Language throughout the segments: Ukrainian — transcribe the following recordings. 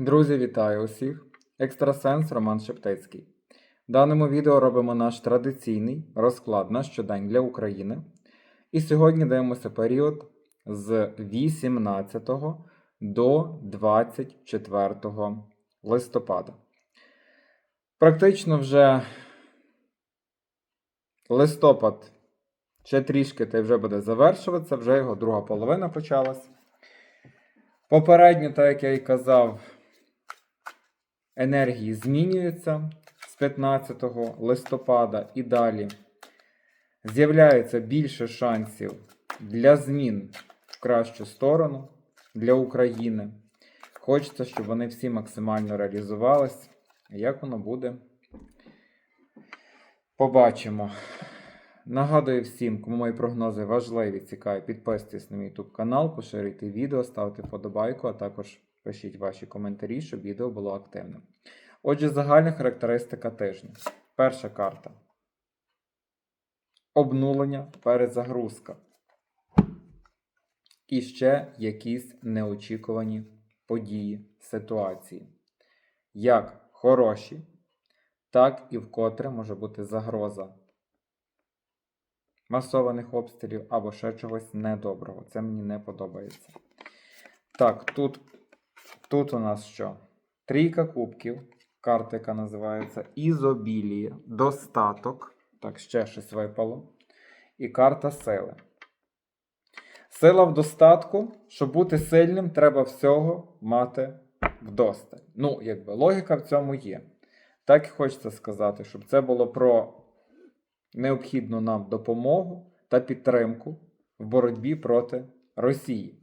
Друзі, вітаю усіх! Екстрасенс Роман Шептицький. В даному відео робимо наш традиційний розклад на щодень для України. І сьогодні дивимося період з 18 до 24 листопада. Практично вже листопад ще трішки та вже буде завершуватися, вже його друга половина почалась. Попередньо, так як я і казав, енергії змінюються з 15 листопада і далі. З'являється більше шансів для змін в кращу сторону для України. Хочеться, щоб вони всі максимально реалізувались. Як воно буде? Побачимо. Нагадую всім, кому мої прогнози важливі, цікаві, підписуйтесь на мій YouTube канал, поширюйте відео, ставте вподобайку, а також пишіть ваші коментарі, щоб відео було активним. Отже, загальна характеристика тижня. Перша карта. Обнулення, перезагрузка. І ще якісь неочікувані події, ситуації. Як хороші, так і вкотре може бути загроза масованих обстрілів або ще чогось недоброго. Це мені не подобається. Так, тут, тут у нас що? Трійка кубків. Карта, яка називається Ізобілія, достаток. Так, ще щось випало. І карта сили. Сила в достатку. Щоб бути сильним, треба всього мати вдосталь. Ну, якби логіка в цьому є. Так і хочеться сказати, щоб це було про необхідну нам допомогу та підтримку в боротьбі проти Росії.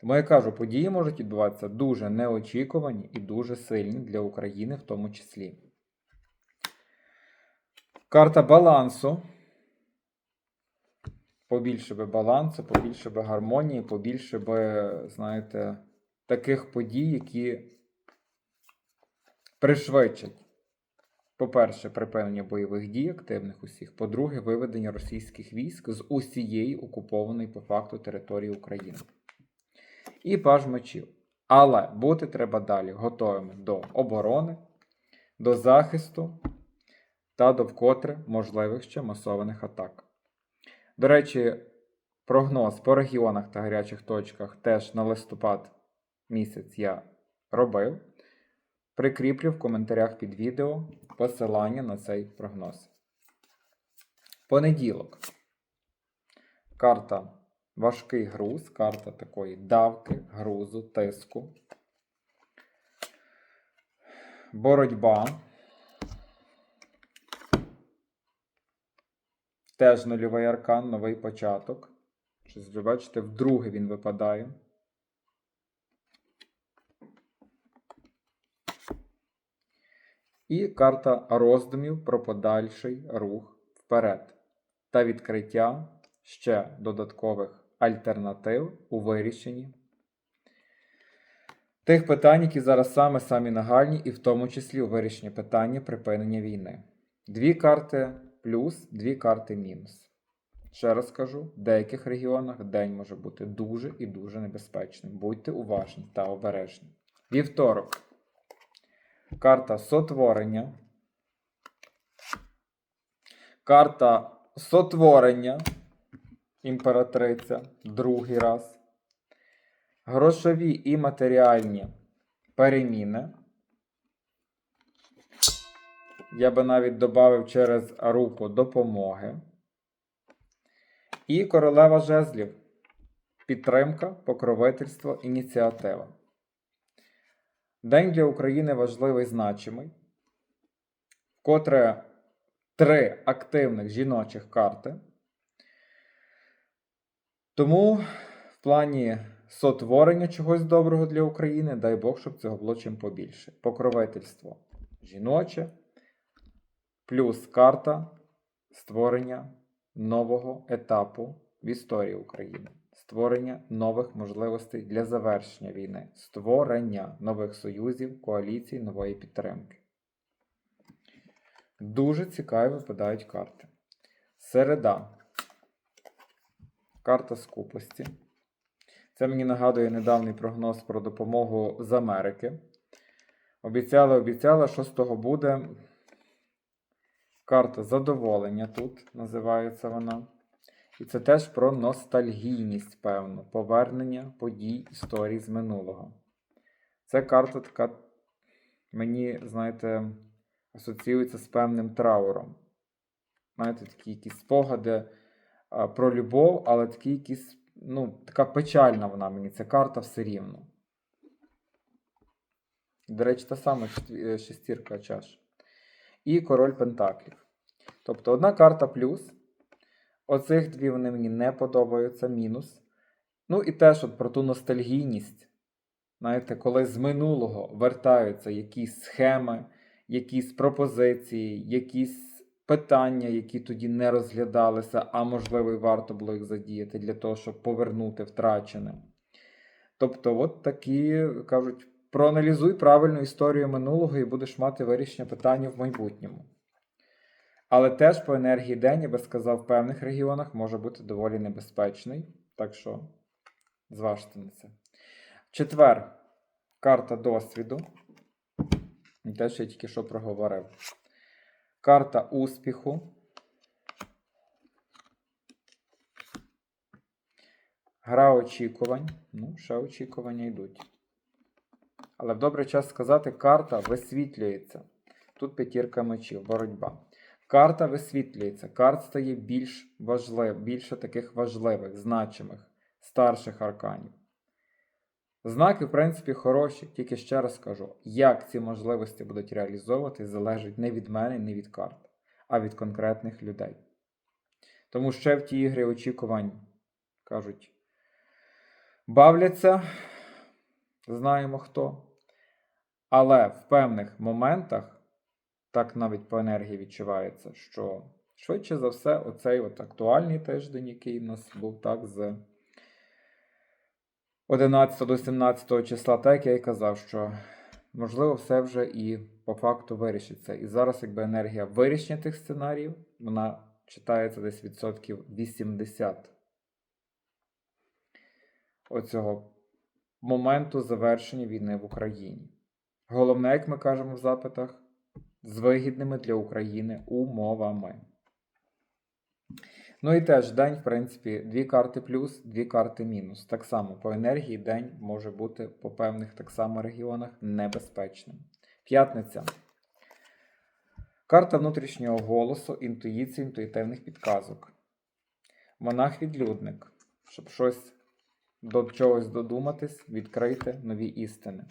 Тому я кажу, події можуть відбуватися дуже неочікувані і дуже сильні для України в тому числі. Карта балансу. Побільше би балансу, побільше би гармонії, побільше би, знаєте, таких подій, які пришвидшать по-перше, припинення бойових дій активних усіх. По-друге, виведення російських військ з усієї окупованої по факту території України. І паж мечів. Але бути треба далі готовими до оборони, до захисту та до вкотре можливих ще масованих атак. До речі, прогноз по регіонах та гарячих точках теж на листопад місяць я робив. Прикріплю в коментарях під відео посилання на цей прогноз. Понеділок. Карта важкий груз, карта такої давки, грузу, тиску. Боротьба. Теж нульовий аркан, новий початок. Щось ви бачите, вдруге він випадає. І карта роздумів про подальший рух вперед та відкриття ще додаткових альтернатив у вирішенні тих питань, які зараз саме самі нагальні, і в тому числі у вирішенні питання припинення війни. Дві карти плюс, дві карти мінус. Ще раз кажу, в деяких регіонах день може бути дуже і дуже небезпечним. Будьте уважні та обережні. Вівторок. Карта сотворення. Карта сотворення. Імператриця. Другий раз. Грошові і матеріальні переміни. Я би навіть додав через руку допомоги. І королева жезлів. Підтримка, покровительство, ініціатива. День для України важливий значимий, котре три активних жіночих карти. Тому в плані сотворення чогось доброго для України, дай Бог, щоб цього було чим побільше. Покровительство жіноче, плюс карта створення нового етапу в історії України створення нових можливостей для завершення війни, створення нових союзів, коаліцій, нової підтримки. Дуже цікаві випадають карти. Середа. Карта скупості. Це мені нагадує недавній прогноз про допомогу з Америки. Обіцяли, обіцяли, що з того буде. Карта задоволення тут називається вона. І це теж про ностальгійність, певно, повернення подій історії з минулого. Це карта така, мені, знаєте, асоціюється з певним трауром. Знаєте, такі якісь спогади про любов, але такі якісь, ну, така печальна вона мені, ця карта все рівно. До речі, та сама е, шестірка чаш. І король Пентаклів. Тобто одна карта плюс. Оцих дві вони мені не подобаються, мінус. Ну і теж от про ту ностальгійність. Знаєте, коли з минулого вертаються якісь схеми, якісь пропозиції, якісь питання, які тоді не розглядалися, а можливо, і варто було їх задіяти для того, щоб повернути втрачене. Тобто, от такі кажуть: проаналізуй правильну історію минулого і будеш мати вирішення питання в майбутньому. Але теж по енергії день, я би сказав, в певних регіонах може бути доволі небезпечний. Так що зважте на це. Четвер. Карта досвіду. І Теж я тільки що проговорив. Карта успіху. Гра очікувань. Ну, ще очікування йдуть. Але в добрий час сказати, карта висвітлюється. Тут п'ятірка мечів, боротьба. Карта висвітлюється, карт стає більш важлив, більше таких важливих, значимих, старших арканів. Знаки, в принципі, хороші, тільки ще раз кажу, як ці можливості будуть реалізовувати, залежить не від мене, не від карт, а від конкретних людей. Тому ще в ті ігри очікувань, кажуть, бавляться, знаємо хто. Але в певних моментах, так навіть по енергії відчувається, що швидше за все, оцей от актуальний тиждень, який в нас був так з 11 до 17 числа, так як я і казав, що можливо все вже і по факту вирішиться. І зараз, якби енергія вирішення тих сценаріїв, вона читається десь відсотків 80 оцього моменту завершення війни в Україні. Головне, як ми кажемо в запитах, з вигідними для України умовами. Ну і теж день, в принципі, дві карти плюс, дві карти мінус. Так само по енергії день може бути по певних так само регіонах небезпечним. П'ятниця. Карта внутрішнього голосу, інтуїції, інтуїтивних підказок. Монах-відлюдник. Щоб щось до чогось додуматись, відкрити нові істини.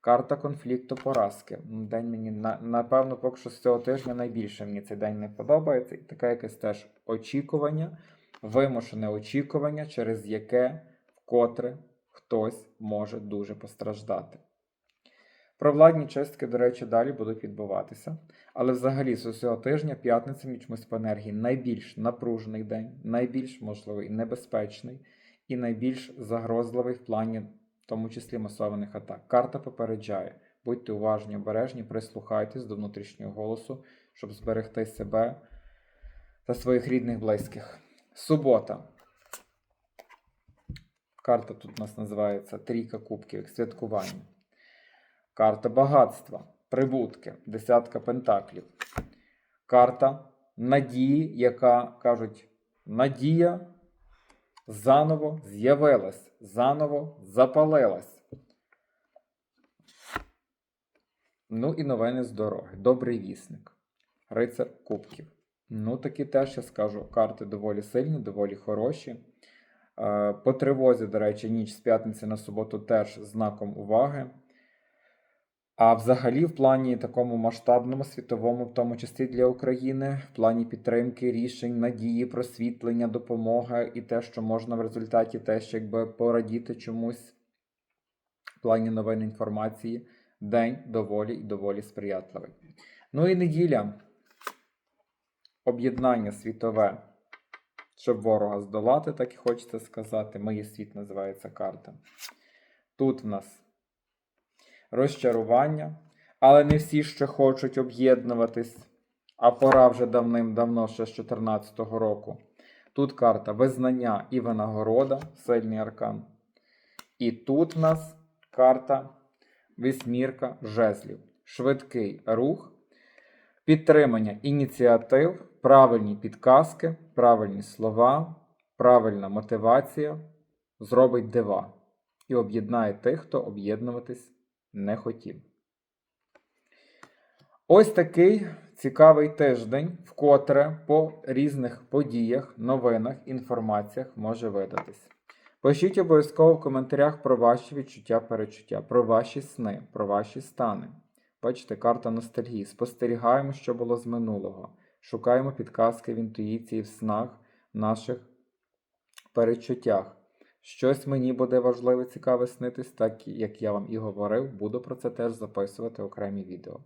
Карта конфлікту поразки. День мені напевно, поки що з цього тижня найбільше мені цей день не подобається. І таке якесь теж очікування, вимушене очікування, через яке вкотре хтось може дуже постраждати. Провладні чистки, до речі, далі будуть відбуватися. Але взагалі з усього тижня п'ятниця мені по енергії найбільш напружений день, найбільш можливий небезпечний і найбільш загрозливий в плані в тому числі масованих атак. Карта попереджає. Будьте уважні, обережні, прислухайтесь до внутрішнього голосу, щоб зберегти себе та своїх рідних близьких. Субота. Карта тут у нас називається Трійка кубків, як святкування. Карта багатства, прибутки, десятка пентаклів. Карта надії, яка кажуть, надія заново з'явилась, заново запалилась. Ну і новини з дороги. Добрий вісник. Рицар Кубків. Ну, такі теж я скажу, карти доволі сильні, доволі хороші. Е, По тривозі, до речі, ніч з п'ятниці на суботу теж знаком уваги. А взагалі, в плані такому масштабному, світовому, в тому числі для України, в плані підтримки рішень, надії, просвітлення, допомоги і те, що можна в результаті теж якби порадіти чомусь в плані новин інформації, день доволі і доволі сприятливий. Ну і неділя. Об'єднання світове, щоб ворога здолати, так і хочеться сказати. Моє світ називається карта. Тут в нас розчарування, але не всі ще хочуть об'єднуватись, а пора вже давним-давно, ще з 2014 року. Тут карта визнання і винагорода, сильний аркан. І тут в нас карта вісьмірка жезлів. Швидкий рух, підтримання ініціатив, правильні підказки, правильні слова, правильна мотивація зробить дива і об'єднає тих, хто об'єднуватись не хотів. Ось такий цікавий тиждень, вкотре по різних подіях, новинах, інформаціях може видатись. Пишіть обов'язково в коментарях про ваші відчуття, перечуття, про ваші сни, про ваші стани. Бачите, карта ностальгії. Спостерігаємо, що було з минулого. Шукаємо підказки в інтуїції, в снах, в наших перечуттях. Щось мені буде важливе, цікаве снитись, так як я вам і говорив, буду про це теж записувати окремі відео.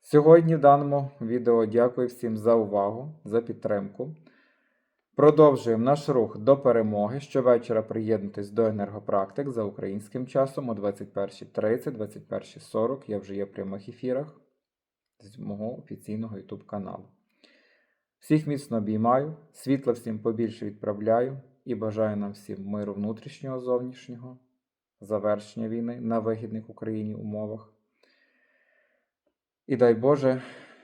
Сьогодні в даному відео дякую всім за увагу, за підтримку. Продовжуємо наш рух до перемоги. Щовечора приєднуйтесь до енергопрактик за українським часом о 21.30, 21.40. Я вже є в прямих ефірах з мого офіційного YouTube каналу. Всіх міцно обіймаю, світла всім побільше відправляю і бажаю нам всім миру внутрішнього, зовнішнього, завершення війни на вигідних Україні умовах. І дай Боже,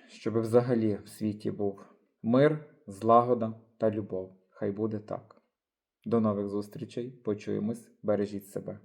щоб взагалі в світі був мир, злагода та любов. Хай буде так. До нових зустрічей. Почуємось. Бережіть себе.